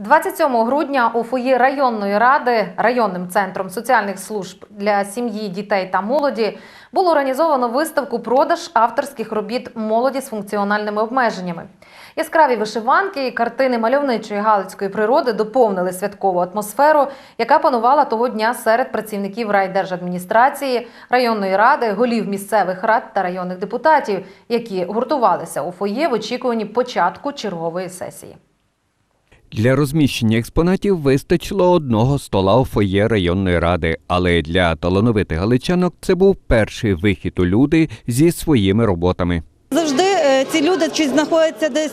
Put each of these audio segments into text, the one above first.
27 грудня у фоє районної ради районним центром соціальних служб для сім'ї, дітей та молоді було організовано виставку продаж авторських робіт молоді з функціональними обмеженнями. Яскраві вишиванки і картини мальовничої галицької природи доповнили святкову атмосферу, яка панувала того дня серед працівників райдержадміністрації, районної ради, голів місцевих рад та районних депутатів, які гуртувалися у фоє в очікуванні початку чергової сесії. Для розміщення експонатів вистачило одного стола у фоє районної ради, але для талановитих галичанок це був перший вихід у люди зі своїми роботами. Завжди е, ці люди чи знаходяться десь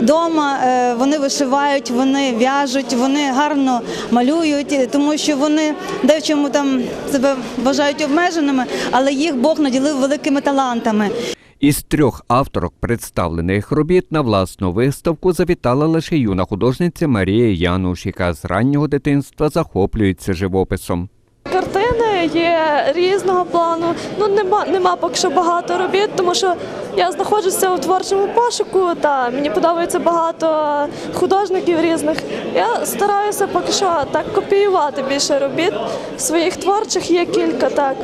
вдома, е, вони вишивають, вони в'яжуть, вони гарно малюють, е, тому що вони дечому там себе вважають обмеженими, але їх Бог наділив великими талантами. Із трьох авторок представлених робіт на власну виставку завітала лише юна художниця Марія Януш, яка з раннього дитинства захоплюється живописом. Картини є різного плану. Ну нема нема поки що багато робіт, тому що я знаходжуся у творчому пошуку. Та мені подобається багато художників різних. Я стараюся поки що так копіювати більше робіт. Своїх творчих є кілька так.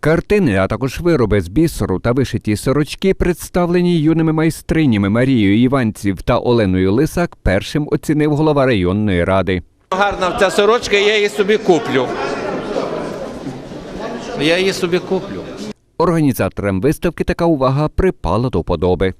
Картини, а також вироби з бісеру та вишиті сорочки, представлені юними майстринями Марією Іванців та Оленою Лисак, першим оцінив голова районної ради. Гарна ця сорочка, я її собі куплю. Я її собі куплю. Організаторам виставки така увага припала до подоби.